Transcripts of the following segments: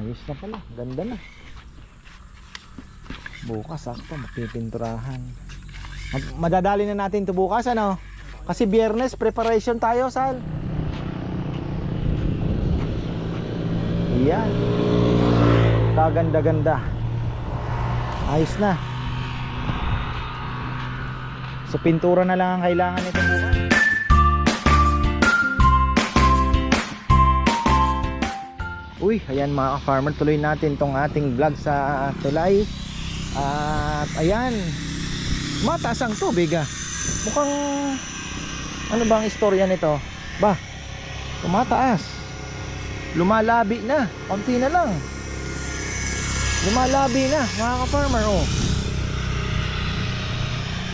Ayos na pala. Ganda na. Bukas sakto. Magpipinturahan. Mag- madadali na natin to bukas ano? Kasi biyernes preparation tayo sal. Yan. Kaganda-ganda. Ayos na. So pintura na lang ang kailangan nito bukas. Uy, ayan mga farmer tuloy natin tong ating vlog sa Tulay. At ayan, mataas ang tubig ah. Mukhang, ano ba ang istorya nito? Ba, tumataas. Lumalabi na, konti na lang. Lumalabi na, mga ka-farmer oh.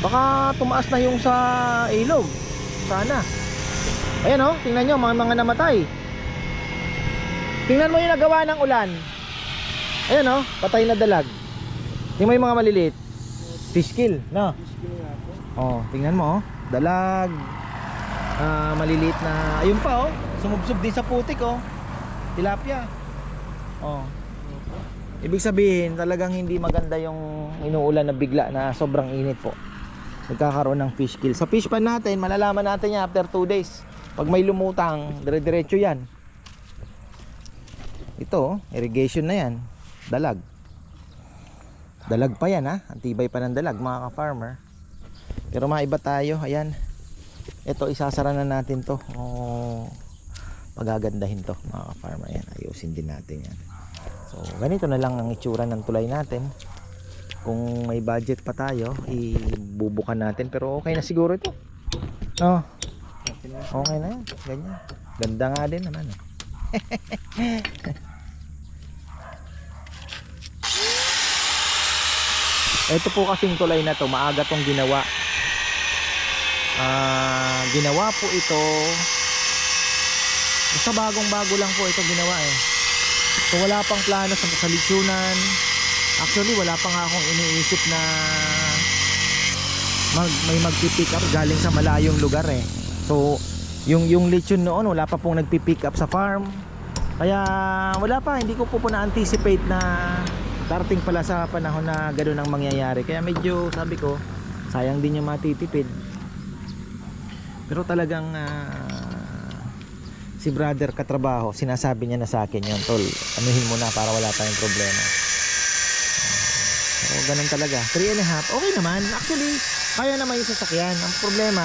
Baka tumaas na yung sa ilog. Sana. Ayan oh, tingnan nyo, mga mga namatay. Tingnan mo yung nagawa ng ulan. Ayan oh, patay na dalag. Tingnan mo yung mga maliliit. Fish kill, no? Oh, tingnan mo oh. Dalag. Ah, maliliit na. Ayun pa oh. Sumubsob din sa putik oh. Tilapia. Oh. Ibig sabihin, talagang hindi maganda yung inuulan na bigla na sobrang init po. Nagkakaroon ng fish kill. Sa fish pan natin, malalaman natin yan after 2 days. Pag may lumutang, dire-diretso yan. Ito, oh, irrigation na yan. Dalag. Dalag pa yan ha. Antibay pa ng dalag mga ka-farmer. Pero maiba tayo. Ayan. Ito, isasara na natin to. Oh, pagagandahin to mga ka-farmer. Ayan, ayusin din natin yan. So, ganito na lang ang itsura ng tulay natin. Kung may budget pa tayo, ibubukan natin. Pero okay na siguro ito. No? Okay na yan. Ganyan. Ganda nga din naman. Eh. Ito po kasing tulay na to, maaga tong ginawa. Ah, ginawa po ito Basta bagong bago lang po ito ginawa eh. So wala pang plano sa, sa litsunan. Actually wala pa nga akong iniisip na mag, may magpipick up galing sa malayong lugar eh. So yung yung lechon noon wala pa pong nagpi-pick up sa farm. Kaya wala pa, hindi ko po po na-anticipate na darating pala sa panahon na gano'n ang mangyayari. Kaya medyo sabi ko, sayang din yung matitipid. Pero talagang ah, si brother katrabaho, sinasabi niya na sa akin yun, tol, anuhin mo na para wala tayong problema. So, ganun talaga. 3 and a half, okay naman. Actually, kaya naman yung sasakyan. Ang problema,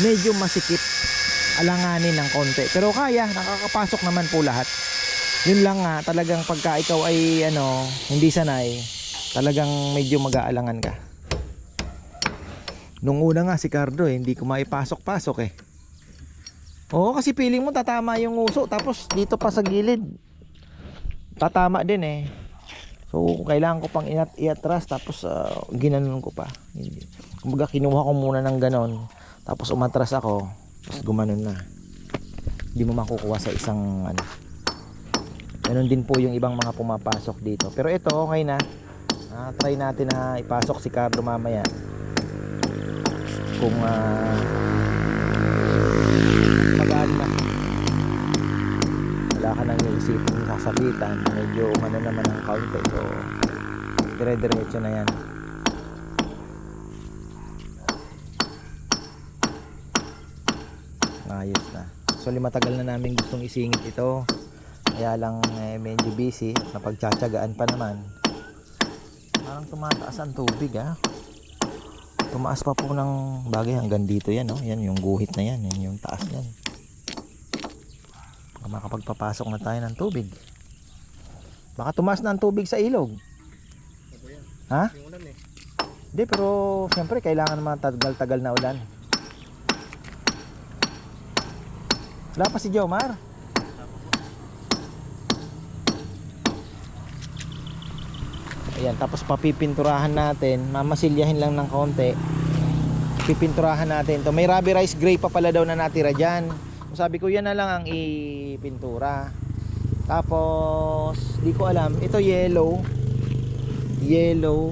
medyo masikip alanganin ng konti. Pero kaya, nakakapasok naman po lahat. Yun lang nga, talagang pagka ikaw ay ano, hindi sanay, talagang medyo mag-aalangan ka. Nung una nga si Cardo eh, hindi ko maipasok-pasok eh. Oo, kasi feeling mo tatama yung uso tapos dito pa sa gilid. Tatama din eh. So, kailangan ko pang inat iatras tapos uh, ginanon ko pa. Kumbaga kinuha ko muna ng ganon tapos umatras ako tapos gumanon na. Hindi mo makukuha sa isang ano. Ganon din po yung ibang mga pumapasok dito. Pero ito okay na. Ah, try natin na ipasok si Cardo mamaya. Kung ah magaan na wala ka nang iisipin sasabitan medyo umano naman ang kaunti so dire-diretso na yan ayos na actually matagal na namin gustong isingit ito kaya lang eh, medyo busy napagtsatsagaan pa naman. Parang tumataas ang tubig ah. Tumaas pa po ng bagay hanggang dito yan no? yan yung guhit na yan yan yung taas yan. Makapagpapasok na tayo ng tubig. Baka tumaas na ang tubig sa ilog. Ha? hindi pero siyempre kailangan naman tagal-tagal na ulan. Wala pa si Jomar Ayan, tapos papipinturahan natin. Mamasilyahin lang ng konti. Pipinturahan natin to. May rubberized gray pa pala daw na natira dyan. Sabi ko, yan na lang ang ipintura. Tapos, di ko alam. Ito yellow. Yellow.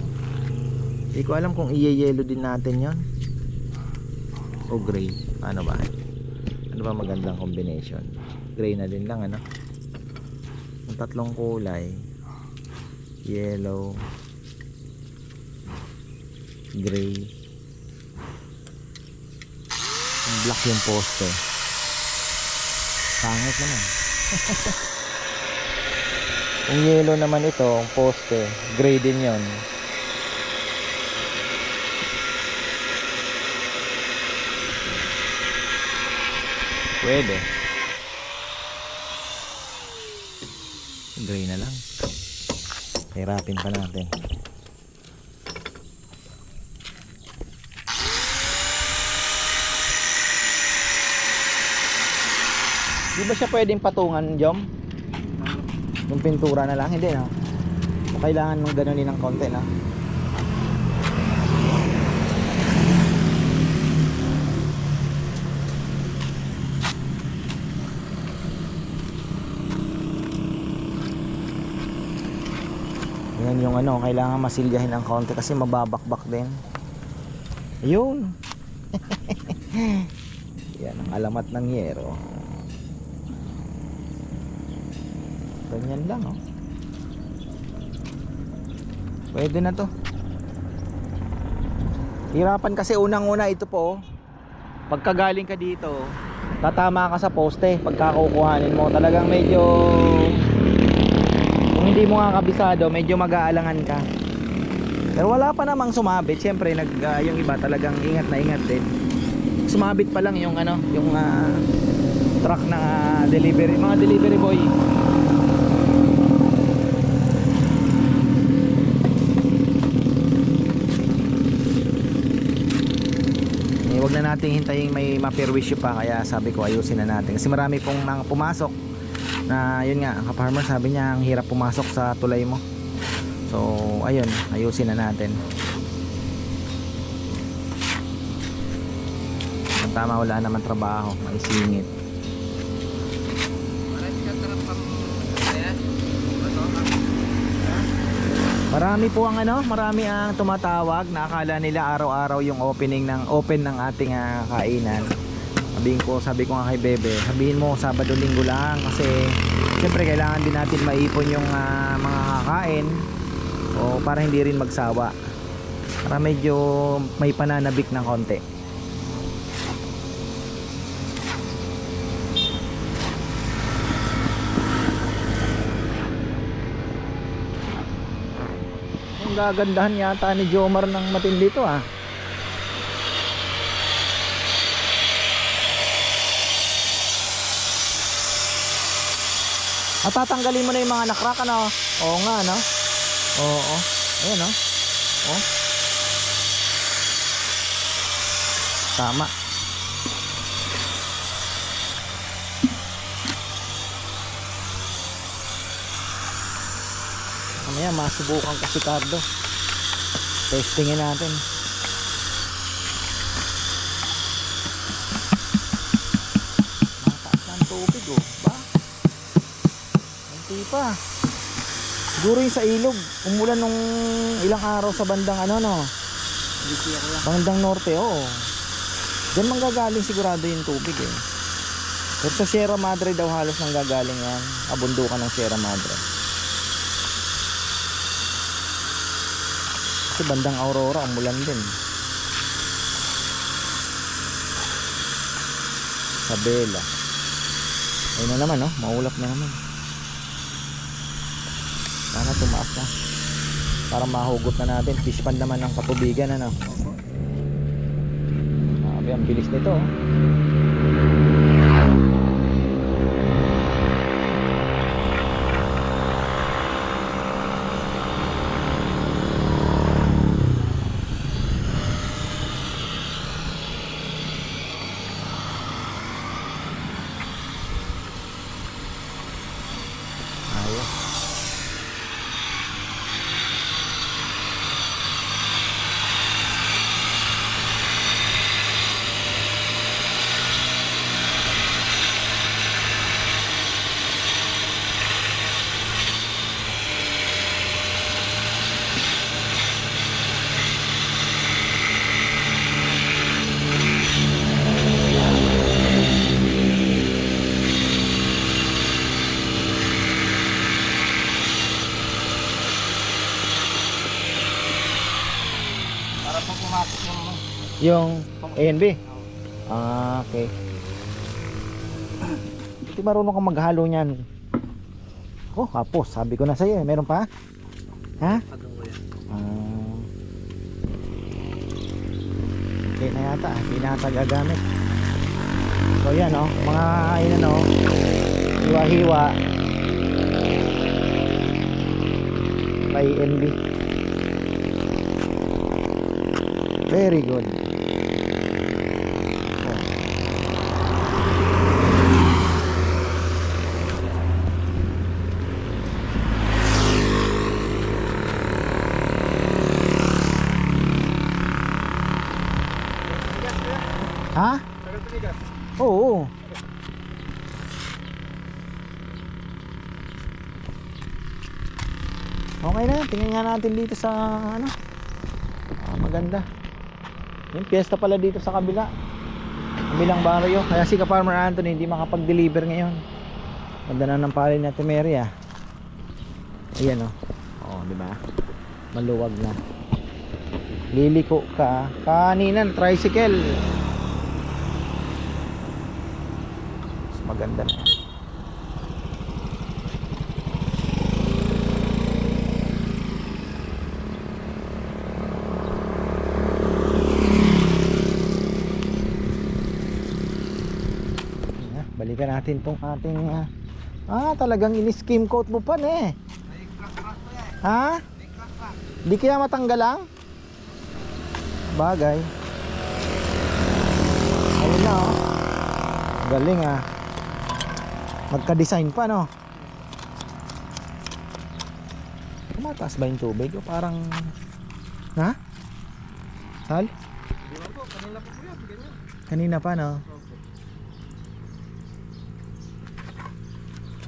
Di ko alam kung iye-yellow din natin yon O gray. Ano ba? Ano ba magandang combination? Gray na din lang, ano? Ang tatlong kulay. Yellow. Gray. Black yung poste. Pangit naman. yung yellow naman ito, ang poste. Gray din yon. Pwede. Gray na lang. Hirapin pa natin. Di ba siya pwedeng patungan, Jom? Yung pintura na lang, hindi no? O kailangan mong ganunin ng konti na. Yung ano, kailangan masilyahin ng konti kasi mababakbak din. Ayun. Yan ang alamat ng yero. Ganyan lang oh. Pwede na to. Hirapan kasi unang-una ito po. oh. Pagkagaling ka dito, tatama ka sa poste pagka kukuhanin mo. Talagang medyo hindi mo nga kabisado, medyo mag-aalangan ka. Pero wala pa namang sumabit. Siyempre, nag, ah, yung iba talagang ingat na ingat din. Sumabit pa lang yung ano, yung ah, truck na ah, delivery, mga delivery boy. Eh, wag na nating hintayin may ma-perwisyo pa kaya sabi ko ayusin na natin kasi marami pong mga pumasok na yun nga ang farmer sabi niya ang hirap pumasok sa tulay mo. So ayun ayusin na natin. Ang tama wala naman trabaho. May singit. Marami po ang ano, marami ang tumatawag. Na akala nila araw-araw yung opening ng open ng ating ah, kainan. Sabihin ko, sabi ko nga kay Bebe, sabihin mo Sabado Linggo lang kasi siyempre kailangan din natin maipon yung ah, mga kakain o para hindi rin magsawa. Para medyo may pananabik ng konti. Ang gagandahan yata ni Jomar ng matindi to ah. At tatanggalin mo na yung mga nakrak ano? Oo nga no? Oo. Ayan no? Oh. Tama. Mamaya masubukan ko si Cardo. Testingin natin. Pa. Siguro yung sa ilog. Umulan nung ilang araw sa bandang ano no. Bandang norte oo. Diyan manggagaling sigurado yung tubig eh. Pero sa Sierra Madre daw halos nanggagaling yan. Abundukan ng Sierra Madre. Kasi bandang Aurora, umulan din. Sa Bela. Ayun na naman, no? Maulap na naman. Sana tumaas na. Para mahugot na natin. Fish pan naman ng katubigan, ano? Sabi, ang bilis nito, oh. Ayos. Yung A and B? Ah, okay. Hindi marunong ka maghalo niyan. Oh, hapos. Sabi ko na sa'yo eh. Meron pa? Ha? Ah. Okay na yata. Hindi na yata gagamit. So yan oh. Mga ayun ano. Hiwa-hiwa. Kay NB. Very good. Oh. Ha? Oo. Okay na, tingnan nga natin dito sa ano. Ah, maganda. Yung piyesta pala dito sa kabila. Kabilang barrio. Kaya si Ka-Farmer Anthony hindi makapag-deliver ngayon. Ganda na ng palay na Temeria. Ayan oh. Oo, di ba? Maluwag na. Liliko ka. Kanina, tricycle. Mas maganda na Balikan natin tong ating ah, ah talagang in-skim coat mo pa eh. Ha? Di kaya matanggal lang? Bagay. Ayun na oh. Galing ah. Magka-design pa no. Tumataas ba yung tubig o parang Ha? Sal? Kanina pa no.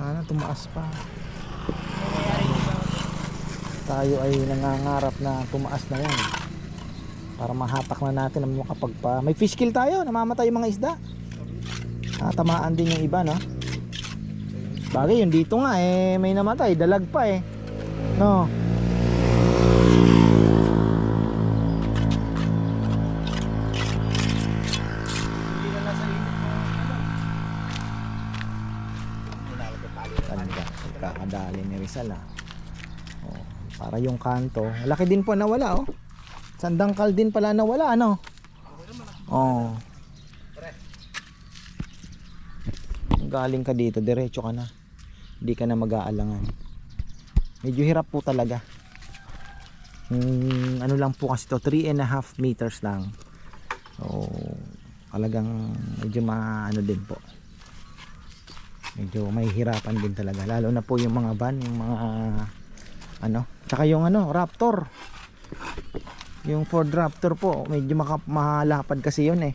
Sana tumaas pa. Tayo ay nangangarap na tumaas na yan. Para mahatak na natin ang makapagpa. May fish kill tayo, namamatay yung mga isda. Tatamaan din yung iba, no? Bagay, yung dito nga eh, may namatay, dalag pa eh. No. Ah. Oh, para yung kanto, laki din po nawala oh. Sandangkal din pala nawala ano. Oh. Galing ka dito, diretso ka na. Hindi ka na mag-aalangan. Medyo hirap po talaga. Hmm, ano lang po kasi to, 3 and a half meters lang. So, talagang medyo maano din po. Medyo mahihirapan din talaga. Lalo na po yung mga van, yung mga ano, tsaka yung ano, Raptor. Yung Ford Raptor po, medyo maka, mahalapad kasi yun eh.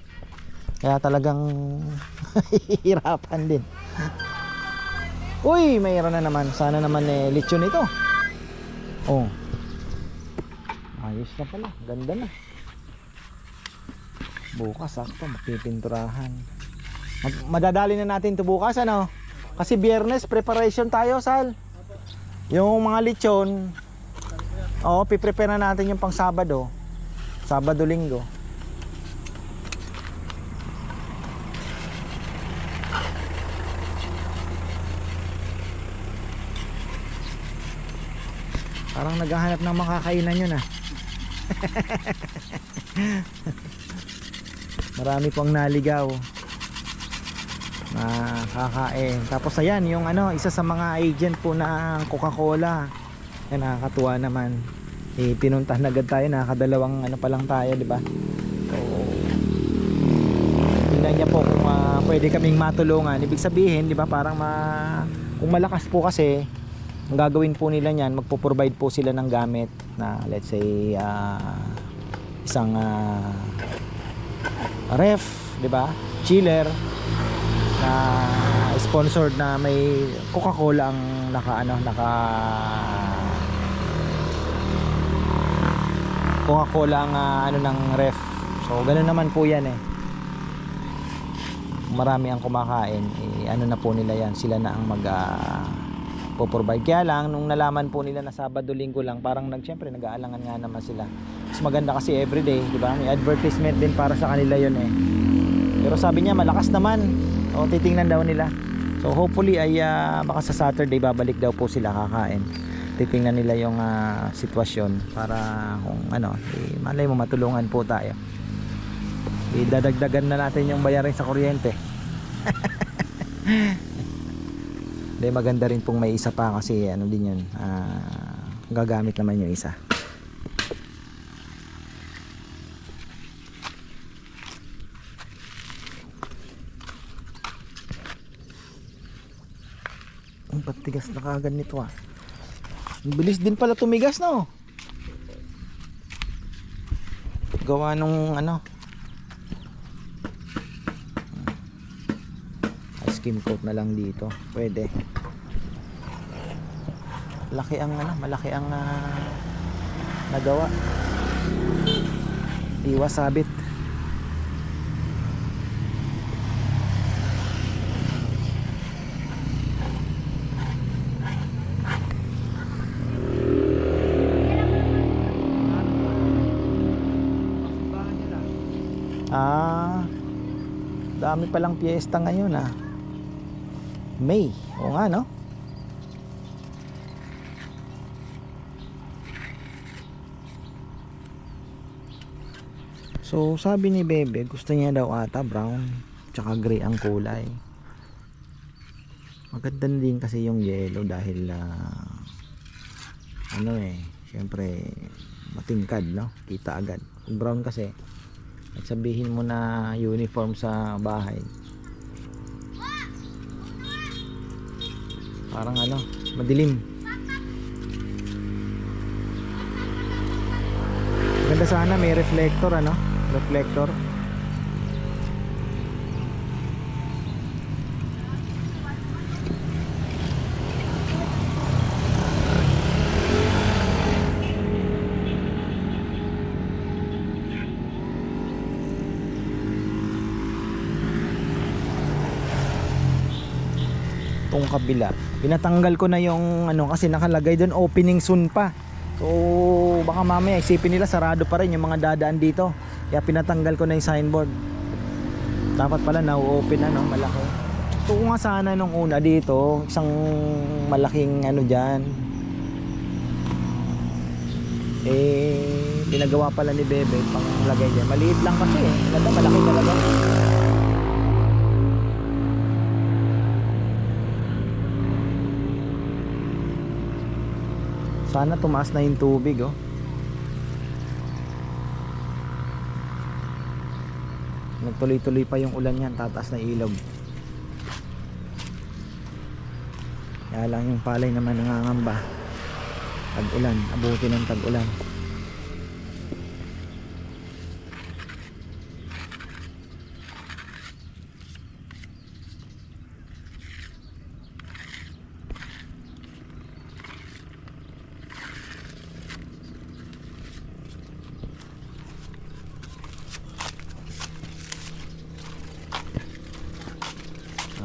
Kaya talagang hihirapan din. Uy, mayroon na naman. Sana naman eh, lechon ito. Oh. Ayos na pala. Ganda na. Bukas sakto, magpipinturahan. Mag- madadali na natin to bukas ano? Kasi biyernes, preparation tayo, Sal. Yung mga lechon, Oo, piprepare na natin yung pang Sabado. Sabado, Linggo. Parang naghahanap ng makakainan yun ah. Marami pang naligaw. Nakakain. Tapos ayan, yung ano, isa sa mga agent po ng Coca-Cola. Yan, nakakatuwa naman. Eh, pinunta na agad tayo, nakakadalawang ano pa lang tayo, di ba? So, tingnan niya po kung ah, pwede kaming matulungan. Ibig sabihin, di ba, parang ma... Kung malakas po kasi, ang gagawin po nila niyan, magpo-provide po sila ng gamit na let's say ah, isang ah, ref, 'di ba? Chiller na sponsored na may Coca-Cola ang naka ano, naka Coca-Cola ang ah, ano ng ref. So ganoon naman po 'yan eh. Marami ang kumakain, eh, ano na po nila 'yan, sila na ang mag ah, po-provide. Kaya lang, nung nalaman po nila na Sabado Linggo lang, parang nag, syempre, nag-aalangan nga naman sila. Mas maganda kasi everyday, di ba? May advertisement din para sa kanila yon eh. Pero sabi niya, malakas naman. O, titingnan daw nila. So, hopefully ay ah, baka sa Saturday babalik daw po sila kakain. Titingnan nila yung ah, sitwasyon para kung ano, eh, malay mo matulungan po tayo. Idadagdagan na natin yung bayarin sa kuryente. Hindi maganda rin pong may isa pa kasi ano din yun. ah, gagamit naman yung isa. Ang patigas na kagad nito ah. Ang bilis din pala tumigas no. Gawa nung ano. Ice cream coat na lang dito. Pwede. Laki ang ano, malaki ang ah, nagawa. Iwas sabit. Ah, dami palang piyesta ngayon ah. May, o nga no? So sabi ni Bebe, gusto niya daw ata brown, tsaka gray ang kulay. Maganda din kasi yung yellow dahil ah, ano eh, syempre matingkad no, kita agad. Brown kasi at sabihin mo na uniform sa bahay. Parang ano madilim. Ganda sana may reflector ano? Reflector tong kabila. Pinatanggal ko na yung ano kasi nakalagay doon opening soon pa. So baka mamaya isipin nila sarado pa rin yung mga dadaan dito. Kaya pinatanggal ko na yung signboard. Dapat pala na open na no? Malaki. So kung nga sana nung una dito isang malaking ano dyan. Eh pinagawa pala ni Bebe pang lagay dyan maliit lang kasi eh. Malaki talaga Sana tumaas na yung tubig oh. Nagtuloy-tuloy pa yung ulan yan, tataas na ilog. Kaya lang yung palay naman nangangamba. Tag-ulan, abuti ng tag-ulan.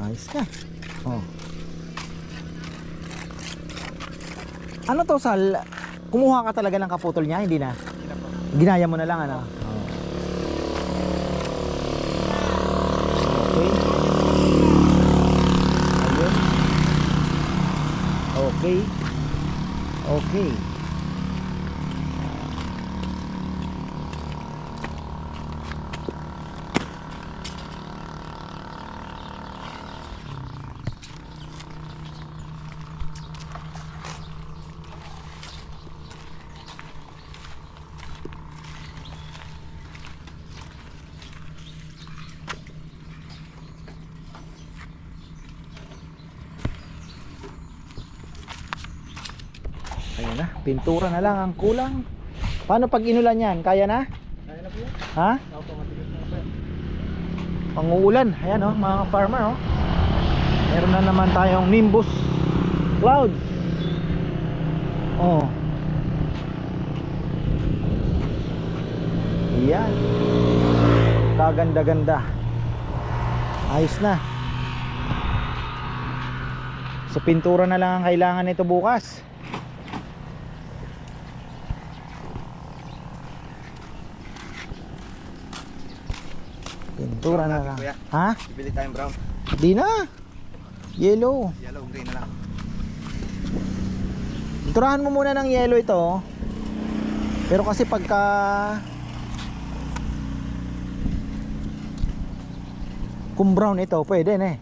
Ayos ka. Oh. Sal? Kumuha ka talaga ng kaputol niya, hindi na? Ginaya mo na lang ano? Okay. Ayun. Okay. Okay. Ayun na, pintura na lang ang kulang. Paano pag inulan yan? Kaya na? Kaya na po yan. Ha? Panguulan. Ayan oh, mga farmer oh. Meron na naman tayong nimbus clouds. Oh. Yan. Kaganda-ganda. Ayos na. So pintura na lang ang kailangan nito bukas. Pintura na lang. Kuya. Ha? Bibili tayong brown. Di na. Yellow. Yellow, green na lang. Pinturahan mo muna ng yellow ito. Pero kasi pagka kung brown ito, pwede na eh.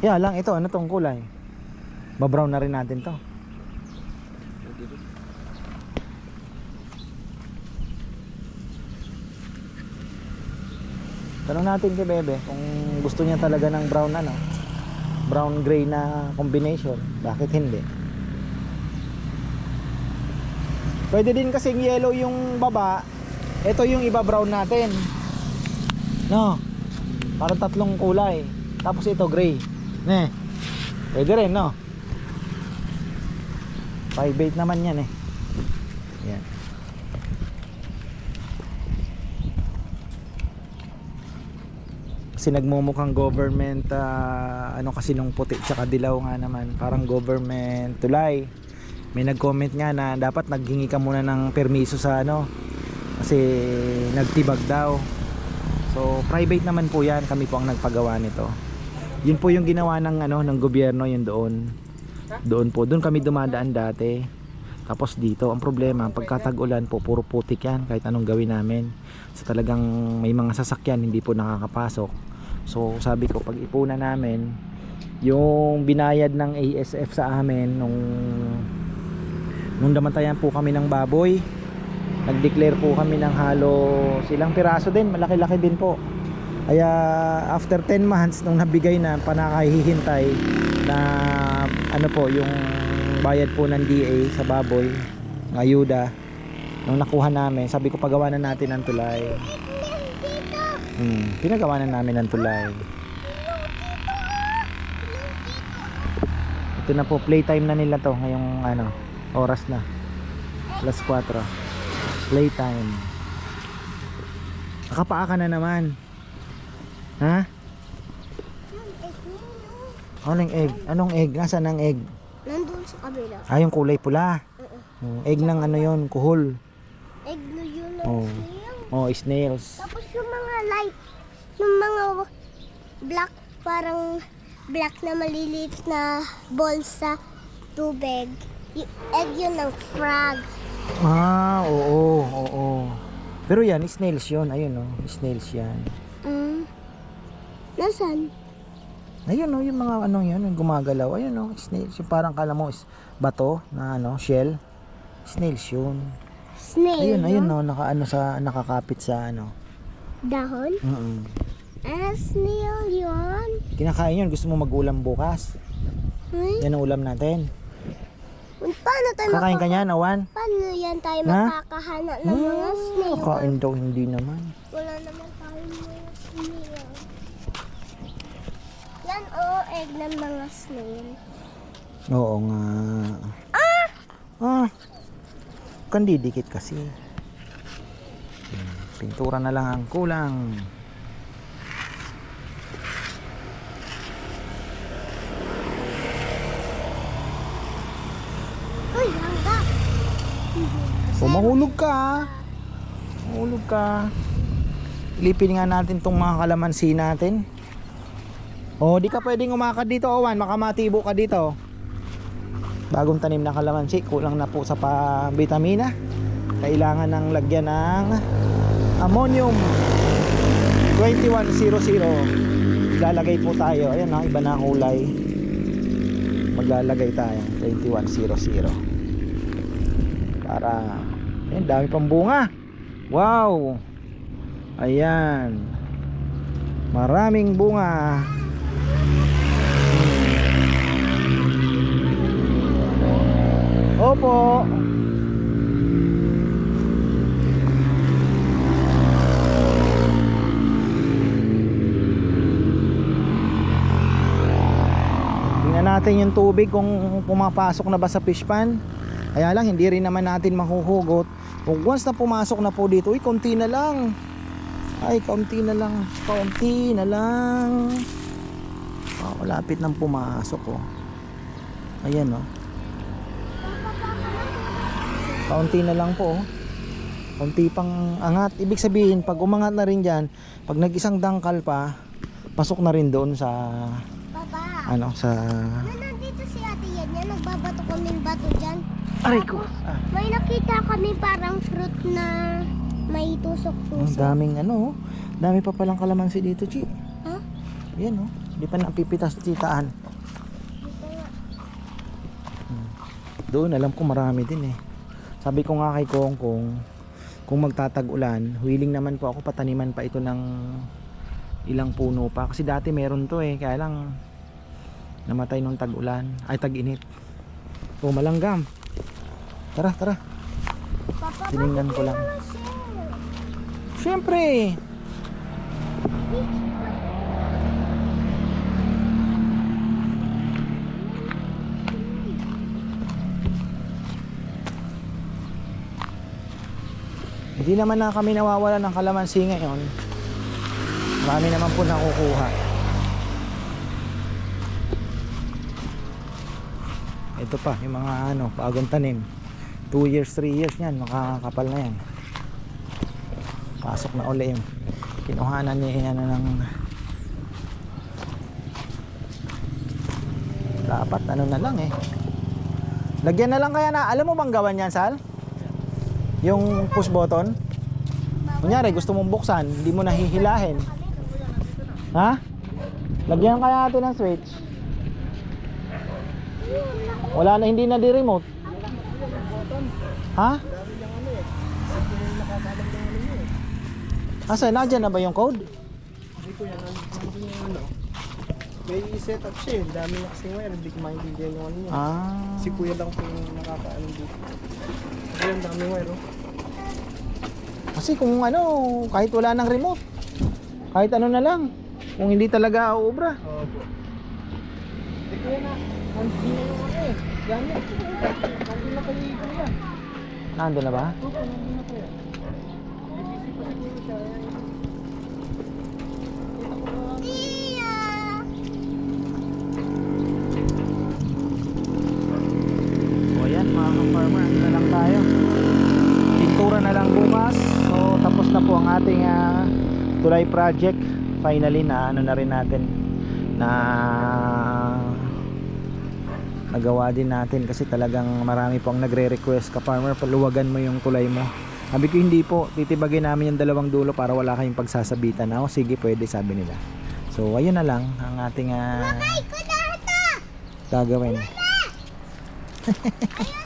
Yeah lang ito, ano tong kulay? Ba-brown na rin natin to. Tanong natin kay Bebe kung gusto niya talaga ng brown ano. Brown gray na combination. Bakit hindi? Pwede din kasing yellow yung baba. Ito yung iba brown natin. No. Parang tatlong kulay. Tapos ito gray. Ne. Pwede rin, no? 5.8 naman yan eh. Yan. Kasi nagmumukhang government ah, ano kasi nung puti tsaka dilaw nga naman. Parang government tulay. May nag-comment nga na dapat naghingi ka muna ng permiso sa ano kasi nagtibag daw. So private naman po yan. Kami po ang nagpagawa nito. Yun po yung ginawa ng ano ng gobyerno yun doon. Doon po. Doon kami dumadaan dati. Tapos dito ang problema pagka tag-ulan po puro putik yan kahit anong gawin namin. So talagang may mga sasakyan hindi po nakakapasok so sabi ko pag ipunan namin yung binayad ng ASF sa amin nung nung damantayan po kami ng baboy nag-declare po kami ng halo silang piraso din malaki-laki din po. Kaya after 10 months nung nabigay na panakahihintay na ano po yung bayad po ng DA sa baboy ng ayuda nung nakuha namin sabi ko pagawa na natin ng tulay hmm, pinagawa na namin ng tulay ito na po playtime na nila to ngayong ano oras na alas 4 playtime nakapaa ka na naman ha? anong egg? anong egg? nasaan ang egg? Nandun sa kabila. ah yung kulay pula Oh, egg ng ano yon kuhol Egg na yun Oh. oh snails Tapos yung yung mga black, parang black na maliliit na balls sa tubig. Yung egg yun ng frog. ah oo oo pero yan snails yon ayun oh snails yan Mm. Nasaan? Ayun oh, yung mga anong yun, yung gumagalaw. Ayun oh, snails. Yung parang kala mo is bato na ano, shell. Snails yun. Snail. Ayun, ayun no? oh, naka, ano, sa, nakakapit sa ano. Dahon? Mm Ah, snail yun. Kinakain yun. Gusto mo mag-ulam bukas. Hmm? Yan ang ulam natin. Paano tayo Kakain ka niyan, Awan? Paano yan tayo Ha? makakahanap ng mga snail? Kakain daw, hindi naman. Wala naman tayong mga snail. Yan o, egg ng mga snail. Oo nga. Ah! Ah! Kandidikit kasi. Hmm, Pintura na lang ang kulang. Mahulog ka ah. Mahulog ka. Ilipin nga natin tong mga kalamansi natin. O di ka pwedeng umakad dito Owan, makamatibo ka dito. Bagong tanim na kalamansi, kulang na po sa pa vitamina. Kailangan ng lagyan ng ammonium 2100. Lalagay po tayo. Ayan na, iba na ang kulay. Maglalagay tayo 2100 para ayun dami pang bunga. Wow. Ayan. Maraming bunga. Opo. Tingnan natin yung tubig kung pumapasok na ba sa fish pan kaya lang hindi rin naman natin mahuhugot. Kung once na pumasok na po dito, uy, konti na lang. Ay, konti na lang. Konti na lang. Oh, malapit nang pumasok oh. Ayan oh. Kaunti na lang po oh. Kaunti pang angat. Ibig sabihin, pag umangat na rin dyan, pag nag-isang dangkal pa, pasok na rin doon sa, Papa, ano, sa... na nandito si ate yan yan, nagbabato kaming bato dyan. Aray ko! Ah, May nakita kami parang fruit na may ang tusok-tusok. daming ano oh. Dami pa palang kalamansi dito, Chi. Ha? Yan oh. Di pa napipitas titaan. Dito nga. Doon, alam ko marami din eh. Sabi ko nga kay Kong Kong, kung magtatag-ulan, willing naman po ako pataniman pa ito ng ilang puno pa. Kasi dati meron to eh, kaya lang namatay nung tag-ulan, ay tag-init. Oh, malanggam. Tara, tara. Papa, Tiningnan ko lang. Siyempre. Hindi naman na kami nawawala ng kalamansi ngayon. Marami naman po nakukuha. Ito pa, yung mga ano, bagong tanim. 2 years, 3 years yan, makakapal na yan. Pasok na uli yung kinuhanan niya ano ng dapat ano na lang eh lagyan na lang kaya na alam mo bang gawan yan Sal? yung push button kunyari gusto mong buksan hindi mo nahihilahin ha? lagyan kaya natin ng switch wala na hindi na di remote ha? Asa, nadyan na ba yung code? Hindi ko yan. Ano? May set up siya. eh. Ang dami na kasing wire. Hindi ko maintindihan yung ano niya. Ah. Si kuya lang po yung nakakaalam dito. Kasi ang dami wire. Oh. Kasi kung ano, kahit wala ng remote, kahit ano na lang, kung hindi talaga uubra. Opo. Hindi ko yan na. Hindi na yung ano eh. Yan yan. Nandun na ito yan. Nandun na ba? Opo, na kayo. May busy pa siguro siya. Mga ka-farmer, ano na lang tayo. Pintura na lang bukas. So tapos na po ang ating ah, tulay project. Finally na ano na rin natin na nagawa din natin kasi talagang marami po ang nagre-request ka farmer paluwagan mo yung tulay mo. Sabi ko hindi po, titibagin namin yung dalawang dulo para wala kayong pagsasabitan. Ako sige pwede sabi nila. So ayun na lang ang ating kunata! gagawin. Ayun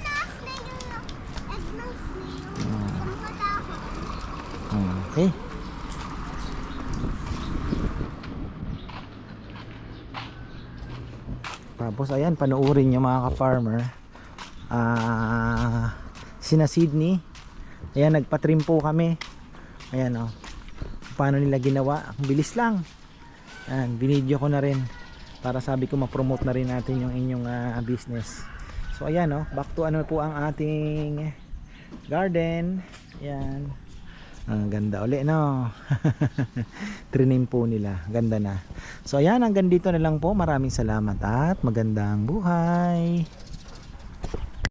na, snail yung egg ng snail. Samukata ako. Okay. Tapos ayan, panuorin nyo mga ka-farmer. Ah, sina Sydney. Ayan, nagpa-trim po kami. Ayan oh. Paano nila ginawa? Ang bilis lang. Ayan, binidyo ko na rin para sabi ko ma-promote na rin natin yung inyong ah, business. So ayan oh, back to ano po ang ating garden. Ayan. Ang ganda uli no. Trinim po nila. Ganda na. So ayan hanggang dito na lang po. Maraming salamat at magandang buhay.